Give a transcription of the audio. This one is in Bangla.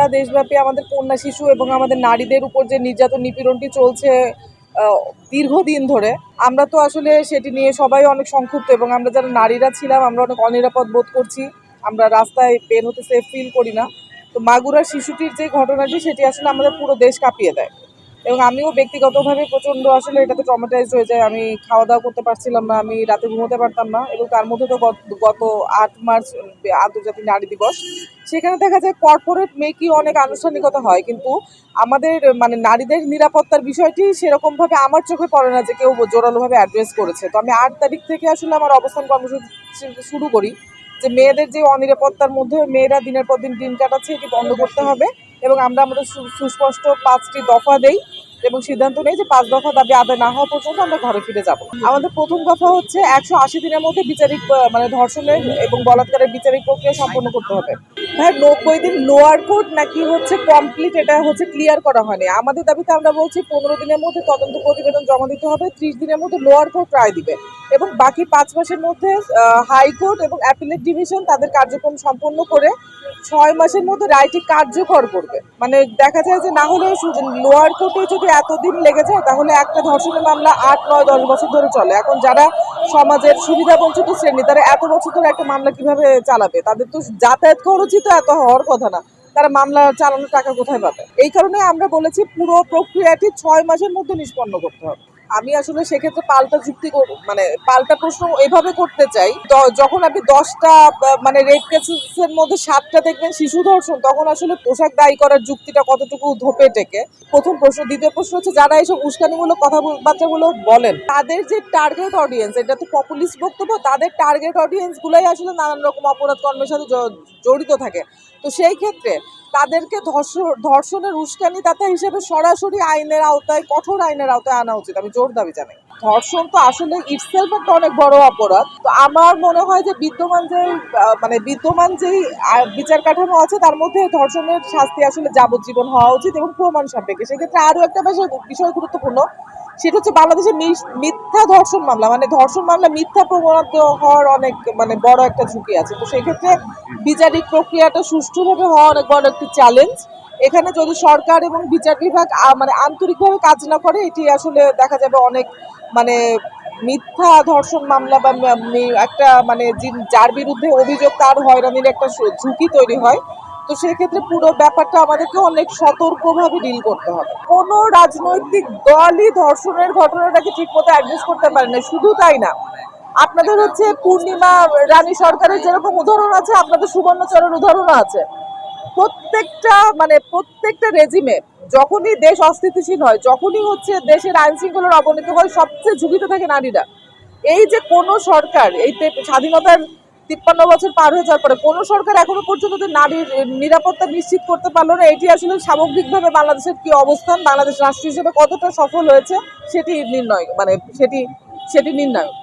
সারা দেশব্যাপী আমাদের কন্যা শিশু এবং আমাদের নারীদের উপর যে নির্যাতন নিপীড়নটি চলছে দীর্ঘদিন ধরে, আমরা তো আসলে সেটি নিয়ে সবাই অনেক সংক্ষুব্ধ এবং আমরা যারা নারীরা ছিলাম, আমরা অনেক অনিরাপদ বোধ করছি। আমরা রাস্তায় পেন হতে সেফ ফিল করি না। তো মাগুরার শিশুটির যে ঘটনাটি, সেটি আসলে আমাদের পুরো দেশ কাঁপিয়ে দেয়। এবং আমিও ব্যক্তিগতভাবে প্রচণ্ড আসলে এটাতে ট্রমাটাইজড হয়ে যায় আমি খাওয়া দাওয়া করতে পারছিলাম না, আমি রাতে ঘুমোতে পারতাম না এবং তার মধ্যে তো গত- আট মার্চ আন্তর্জাতিক নারী দিবস, সেখানে দেখা যায় কর্পোরেট মেকি অনেক আনুষ্ঠানিকতা হয়। কিন্তু আমাদের মানে নারীদের নিরাপত্তার বিষয়টি সেরকমভাবে আমার চোখে পড়ে না যে কেউ জোরালোভাবে অ্যাড্রেস করেছে। তো আমি আট তারিখ থেকে আসলে আমার অবস্থান কর্মসূচি শুরু করি। যে মেয়েদের যে অনিরাপত্তার মধ্যে মেয়েরা দিনের পর দিন দিন কাটাচ্ছে, এটি বন্ধ করতে হবে এবং আমরা আমাদের সুস্পষ্ট পাঁচটি দফা দেই এবং সিদ্ধান্ত নেই যে পাঁচ দফা দাবি আদায় না হওয়া পর্যন্ত আমরা ঘরে ফিরে যাব। আমাদের প্রথম দফা হচ্ছে একশো আশি দিনের মধ্যে বিচারিক মানে ধর্ষণের এবং বলাৎকারের বিচারিক প্রক্রিয়া সম্পন্ন করতে হবে। হ্যাঁ নব্বই দিন লোয়ার কোর্ট নাকি হচ্ছে কমপ্লিট এটা হচ্ছে ক্লিয়ার করা হয়নি। আমাদের দাবিতে আমরা বলছি পনেরো দিনের মধ্যে তদন্ত প্রতিবেদন জমা দিতে হবে, ত্রিশ দিনের মধ্যে লোয়ার কোর্ট রায় দিবে। এবং বাকি পাঁচ মাসের মধ্যে হাইকোর্ট এবং অ্যাপিলেট ডিভিশন তাদের কার্যক্রম সম্পন্ন করে ছয় মাসের মধ্যে রায়টি কার্যকর করবে। মানে দেখা যায় যে না হলে লোয়ার কোর্টে যদি এতদিন লেগে যায়, তাহলে একটা ধর্ষণের মামলা আট, নয়, দশ বছর ধরে চলে। এখন যারা সমাজের সুবিধা বঞ্চিত শ্রেণি, তারা এত বছর ধরে একটা মামলা কীভাবে চালাবে? তাদের তো যাতায়াত খরচই তো এত হওয়ার কথা না। তারা মামলা চালানোর টাকা কোথায় পাবে? এই কারণে আমরা বলেছি পুরো প্রক্রিয়াটি ছয় মাসের মধ্যে নিষ্পন্ন করতে হবে। আমি আসলে সেক্ষেত্রে পাল্টা যুক্তি মানে পাল্টা প্রশ্ন এভাবে করতে চাই। যখন আপনি দশটা মানে রেপ কেসের মধ্যে সাতটা দেখবেন শিশু ধর্ষণ, তখন আসলে পোশাক দায়ী করার যুক্তিটা কতটুকু ধোপে টেকে? প্রথম প্রশ্ন। দ্বিতীয় প্রশ্ন হচ্ছে, যারা এইসব উস্কানিমূলক কথাবার্তাগুলো বলেন, তাদের যে টার্গেট অডিয়েন্স এটা তো পপুলিস্ট বক্তব্য, তাদের টার্গেট অডিয়েন্স গুলাই আসলে নানান রকম অপরাধ কর্মের সাথে জড়িত থাকে। তো সেই ক্ষেত্রে তাদেরকে ধর্ষণ ধর্ষণের উস্কানি দাতা হিসেবে সরাসরি আইনের আওতায়, কঠোর আইনের আওতায় আনা উচিত, আমি জোর দাবি জানাই। ধর্ষণ তো আসলে ইটসেলফ একটা অনেক বড় অপরাধ। তো আমার মনে হয় যে বিদ্যমান যে মানে বিদ্যমান যেই বিচার কাঠামো আছে, তার মধ্যে ধর্ষণের শাস্তি আসলে যাবজ্জীবন হওয়া উচিত এবং প্রমাণ সাপেক্ষে। সেক্ষেত্রে আরও একটা বিষয় গুরুত্বপূর্ণ। সেটা হচ্ছে বাংলাদেশের মিথ্যা ধর্ষণ মামলা মানে ধর্ষণ মামলা মিথ্যা প্রমাণিত হওয়ার অনেক মানে বড় একটা ঝুঁকি আছে। তো সেক্ষেত্রে বিচারিক প্রক্রিয়াটা সুষ্ঠুভাবে হওয়া অনেক বড় একটি চ্যালেঞ্জ এখানে যদি সরকার এবং বিচার বিভাগ মানে আন্তরিকভাবে কাজ না করে, এটি আসলে দেখা যাবে অনেক মানে মিথ্যা ধর্ষণ মামলা বা একটা মানে যার বিরুদ্ধে অভিযোগ তার হয়রানির একটা ঝুঁকি তৈরি হয়। তো সেক্ষেত্রে পুরো ব্যাপারটা আমাদেরকে অনেক সতর্কভাবে ডিল করতে হবে। কোনো রাজনৈতিক দলই ধর্ষণের ঘটনাটাকে ঠিকমতো অ্যাড্রেস করতে পারে না শুধু তাই না। আপনাদের হচ্ছে পূর্ণিমা, রানী সরকারের যেরকম উদাহরণ আছে, আপনাদের সুবর্ণচরের উদাহরণও আছে। প্রত্যেকটা মানে প্রত্যেকটা রেজিমে যখনই দেশ অস্থিতিশীল হয়, যখনই হচ্ছে দেশের আইন শৃঙ্খলার অবনতি হয়, সবচেয়ে ঝুঁকিতে থাকে নারীরা। এই যে কোনো সরকার, এই স্বাধীনতার তিপ্পান্ন বছর পার হয়ে যাওয়ার পরে কোনো সরকার এখনও পর্যন্ত নারীর নিরাপত্তা নিশ্চিত করতে পারল না। এটি আসলে সামগ্রিকভাবে বাংলাদেশের কি অবস্থান, বাংলাদেশ রাষ্ট্র হিসেবে কতটা সফল হয়েছে, সেটি নির্ণয় মানে সেটি সেটি নির্ণায়ক।